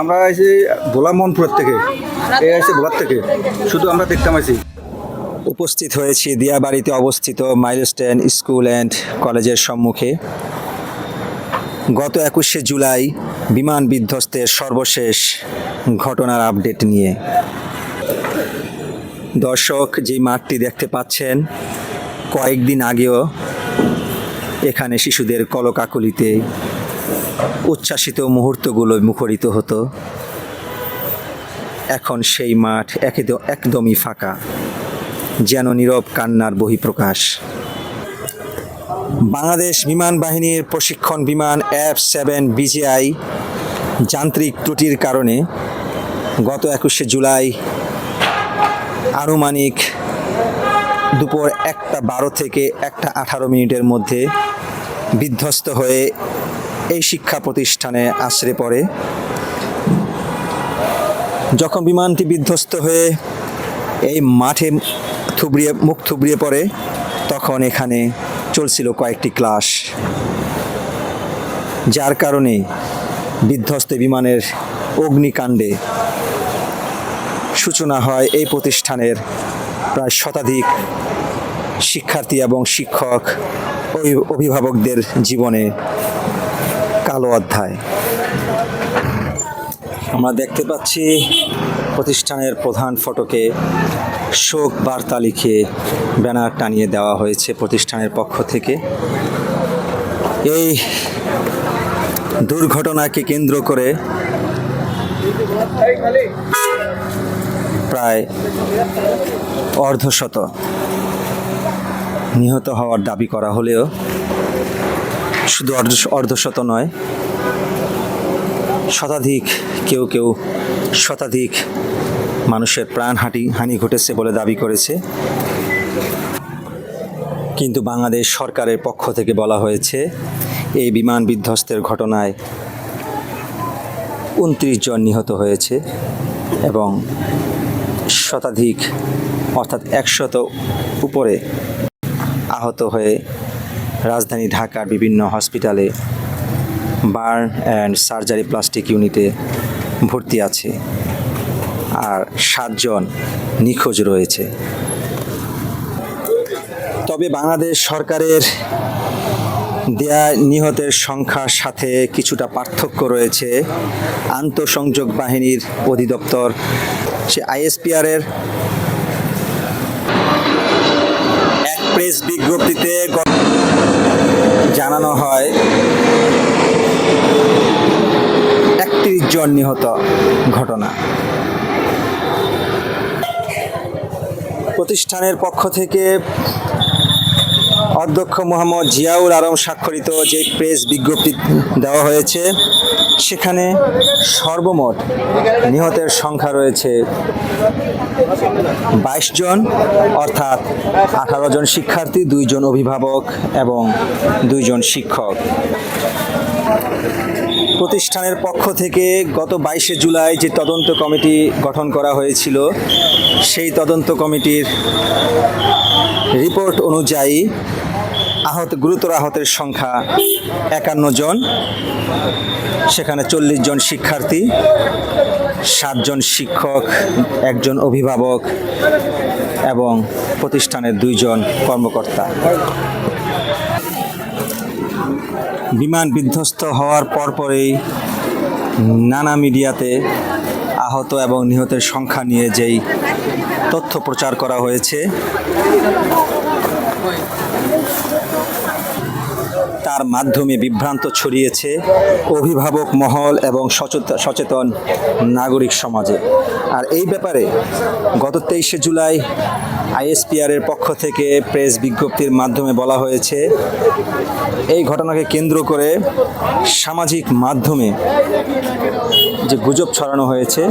আমরা এসে ভোলা মনপুরের থেকে। এ আসছে ভোলার থেকে। শুধু আমরা দেখতাম আছি উপস্থিত হয়েছি দিয়াবাড়িতে অবস্থিত মাইলস্টেন স্কুল অ্যান্ড কলেজের সম্মুখে। গত একুশে জুলাই বিমান বিধ্বস্তের সর্বশেষ ঘটনার আপডেট নিয়ে। দর্শক, যে মাঠটি দেখতে পাচ্ছেন, কয়েকদিন আগেও এখানে শিশুদের কলকাকলিতে উচ্ছ্বাসিত মুহূর্তগুলো মুখরিত হতো। এখন সেই মাঠ একদম একদমই ফাঁকা, যেন নীরব কান্নার বহিঃপ্রকাশ। বাংলাদেশ বিমান বাহিনীর প্রশিক্ষণ বিমান এফ সেভেন বিজিআই যান্ত্রিক ত্রুটির কারণে গত একুশে জুলাই আনুমানিক দুপুর একটা বারো থেকে একটা আঠারো মিনিটের মধ্যে বিধ্বস্ত হয়ে এই শিক্ষা প্রতিষ্ঠানে আশ্রে পড়ে। যখন বিমানটি বিধ্বস্ত হয়ে এই মাঠে থুবড়িয়ে, মুখ থুবড়িয়ে পড়ে, তখন এখানে চলছিল কয়েকটি ক্লাস। যার কারণে বিধ্বস্ত বিমানের অগ্নিকাণ্ডে সূচনা হয় এই প্রতিষ্ঠানের প্রায় শতাধিক শিক্ষার্থী এবং শিক্ষক, অভি- অভিভাবকদের জীবনে। কালো অধ্যায়। আমরা দেখতে পাচ্ছি প্রতিষ্ঠানের প্রধান ফটকে শোক বার্তা লিখে ব্যানার টানিয়ে দেওয়া হয়েছে প্রতিষ্ঠানের পক্ষ থেকে। এই দুর্ঘটনাকে কেন্দ্র করে প্রায় অর্ধশত নিহত হওয়ার দাবি করা হলেও শুধু অর্ধ অর্ধশত নয়, শতাধিক কেউ কেউ শতাধিক মানুষের প্রাণ হাঁটি হানি ঘটেছে বলে দাবি করেছে। কিন্তু বাংলাদেশ সরকারের পক্ষ থেকে বলা হয়েছে, এই বিমান বিধ্বস্তের ঘটনায় উনত্রিশ জন নিহত হয়েছে এবং শতাধিক অর্থাৎ একশত উপরে আহত হয়ে রাজধানী ঢাকার বিভিন্ন হসপিটালে বার্ন অ্যান্ড সার্জারি প্লাস্টিক ইউনিটে ভর্তি আছে আর সাতজন নিখোঁজ রয়েছে। তবে বাংলাদেশ সরকারের দেয়া নিহতের সংখ্যার সাথে কিছুটা পার্থক্য রয়েছে। আন্তঃসংযোগ বাহিনীর অধিদপ্তর, সে আইএসপিআরের এক প্রেস বিজ্ঞপ্তিতে জানানো হয়। একত্রিশ জন নিহত ঘটনা। প্রতিষ্ঠানের পক্ষ থেকে অধ্যক্ষ মোহাম্মদ জিয়াউল আলম স্বাক্ষরিত যে প্রেস বিজ্ঞপ্তি দেওয়া হয়েছে, সেখানে সর্বমোট নিহতের সংখ্যা রয়েছে বাইশ জন, অর্থাৎ আঠারো জন শিক্ষার্থী দুইজন অভিভাবক এবং দুইজন শিক্ষক। প্রতিষ্ঠানের পক্ষ থেকে গত বাইশে জুলাই যে তদন্ত কমিটি গঠন করা হয়েছিল, সেই তদন্ত কমিটির রিপোর্ট অনুযায়ী আহত, গুরুতর আহতের সংখ্যা একান্ন জন, সেখানে চল্লিশ জন শিক্ষার্থী সাতজন শিক্ষক, একজন অভিভাবক এবং প্রতিষ্ঠানের দুইজন কর্মকর্তা। বিমান বিধ্বস্ত হওয়ার পরপরেই নানা মিডিয়াতে আহত এবং নিহতের সংখ্যা নিয়ে যেই তথ্য প্রচার করা হয়েছে। তার মাধ্যমে বিভ্রান্ত ছড়িয়েছে অভিভাবক মহল এবং সচেত- সচেতন নাগরিক সমাজে। আর এই ব্যাপারে গত তেইশে জুলাই আইএসপিআরের পক্ষ থেকে প্রেস বিজ্ঞপ্তির মাধ্যমে বলা হয়েছে, এই ঘটনাকে কেন্দ্র করে সামাজিক মাধ্যমে যে গুজব ছড়ানো হয়েছে,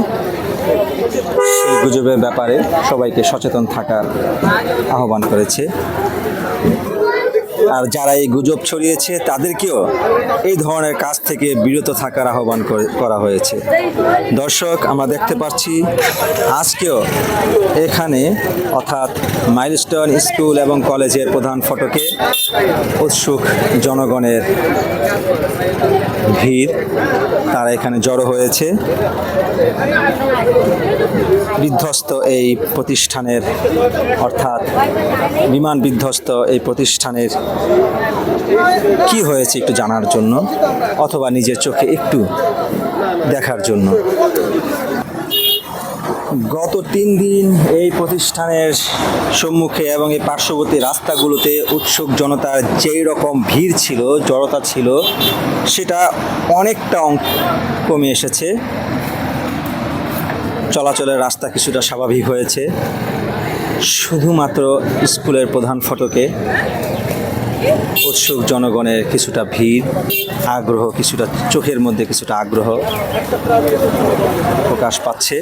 সেই গুজবের ব্যাপারে সবাইকে সচেতন থাকার আহ্বান করেছে। আর যারা এই গুজব ছড়িয়েছে, তাদেরকেও এই ধরনের কাজ থেকে বিরত থাকার আহ্বান করে- হয়েছে। দর্শক, আমরা দেখতে পাচ্ছি, আজকেও এখানে, অর্থাৎ মাইলস্টোন স্কুল এবং কলেজের প্রধান ফটকে উৎসুক জনগণের ভিড়, তারা এখানে জড়ো হয়েছে। বিধ্বস্ত এই প্রতিষ্ঠানের, অর্থাৎ বিমান বিধ্বস্ত এই প্রতিষ্ঠানের কি হয়েছে একটু জানার জন্য? অথবা নিজের চোখে একটু দেখার জন্য? গত তিন দিন এই প্রতিষ্ঠানের সম্মুখে এবং এই পার্শ্ববর্তী রাস্তাগুলোতে উৎসুক জনতার যেই রকম ভিড় ছিল, জড়তা ছিল, সেটা অনেকটা অং- কমে এসেছে। চলাচলের রাস্তা কিছুটা স্বাভাবিক হয়েছে। শুধুমাত্র স্কুলের প্রধান ফটকে উৎসুক জনগণের কিছুটা ভিড় আগ্রহ কিছুটা চোখের মধ্যে কিছুটা আগ্রহ প্রকাশ পাচ্ছে।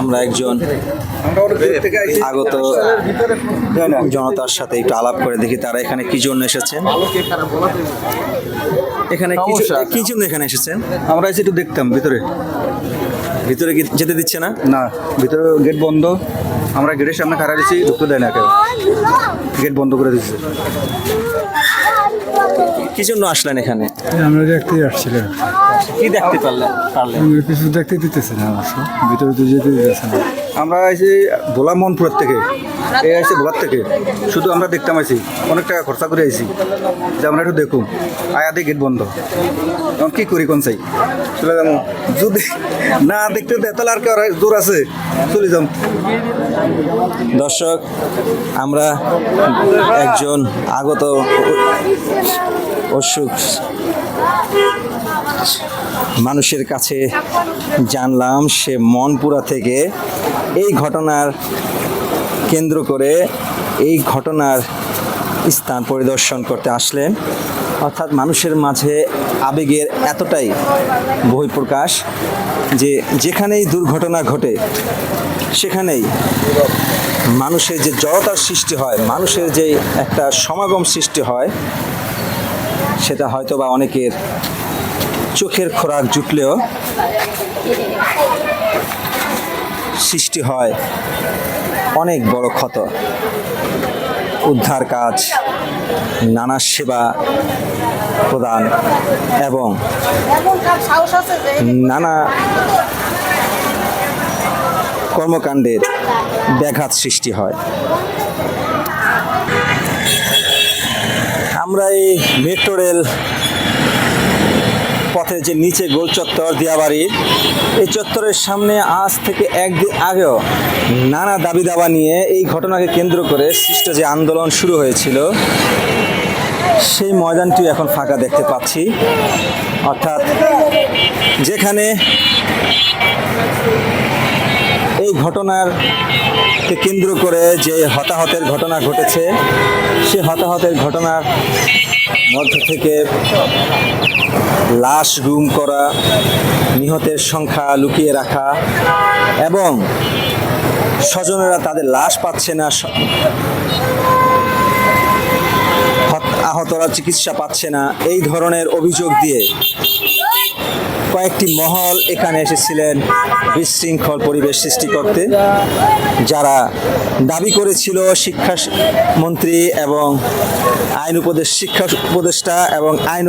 আমরা একজন আগত জনতার সাথে একটু আলাপ করে দেখি তারা এখানে কি জন্য এসেছেন। এখানে কি কি জন্য এখানে এসেছেন? আমরা এসে একটু দেখতাম ভিতরে। ভিতরে কি যেতে দিচ্ছে না? না ভিতরে গেট বন্ধ। আমরা গেটের সামনে খারাপ দিচ্ছি ঢুকতে দেয় না কেউ। গেট বন্ধ করে দিচ্ছে কি জন্য আসলেন এখানে? আমরা দেখতেই আসছিলাম। কি দেখতে পারলেন পারলেন? কিছু দেখতে দিতেছে না অবশ্য ভিতরে তো যেতে দিতেছে না। আমরা এসে ভোলা মনপুরের থেকে এ আসছে ভোলার থেকে। শুধু আমরা দেখতাম আইছি অনেক টাকা খরচা করে আইছি যে আমরা একটু দেখুন আয়াতে গেট বন্ধ। এখন কি করি কোন চাই? চলে যাব। যদি না দেখতে দেয়, তাহলে আর কেউ জোর আছে? চলে যাম দর্শক, আমরা একজন আগত অসুখ মানুষের কাছে জানলাম, সে মনপুরা থেকে এই ঘটনার কেন্দ্র করে এই ঘটনার স্থান পরিদর্শন করতে আসলেন। অর্থাৎ মানুষের মাঝে আবেগের এতটাই বহিঃপ্রকাশ যে যেখানেই দুর্ঘটনা ঘটে, সেখানেই মানুষের যে জড়তার সৃষ্টি হয়, মানুষের যে একটা সমাগম সৃষ্টি হয়, সেটা হয়তো বা অনেকের চোখের খোরাক জুটলেও সৃষ্টি হয় অনেক বড় ক্ষত। উদ্ধার কাজ, নানা সেবা প্রদান এবং নানা কর্মকাণ্ডের ব্যাঘাত সৃষ্টি হয়। আমরা এই মেট্রো রেল পথে যে নিচে গোল চত্বর দিয়াবাড়ির, এই চত্বরের সামনে আজ থেকে একদিন আগেও নানা দাবি দাবা নিয়ে এই ঘটনাকে কেন্দ্র করে সৃষ্ট যে আন্দোলন শুরু হয়েছিল, সেই ময়দানটি এখন ফাঁকা দেখতে পাচ্ছি। অর্থাৎ যেখানে এই ঘটনার কেন্দ্র করে যে হতাহতের ঘটনা ঘটেছে, সে হতাহতের ঘটনার মধ্য থেকে লাশ গুম করা, নিহতের সংখ্যা লুকিয়ে রাখা এবং স্বজনেরা তাদের লাশ পাচ্ছে না হত- আহতরা চিকিৎসা পাচ্ছে না, এই ধরনের অভিযোগ দিয়ে কয়েকটি মহল এখানে এসেছিলেন বিশৃঙ্খল পরিবেশ সৃষ্টি করতে, যারা দাবি করেছিল শিক্ষা মন্ত্রী এবং আইন উপদেশ শিক্ষা উপদেষ্টা এবং আইন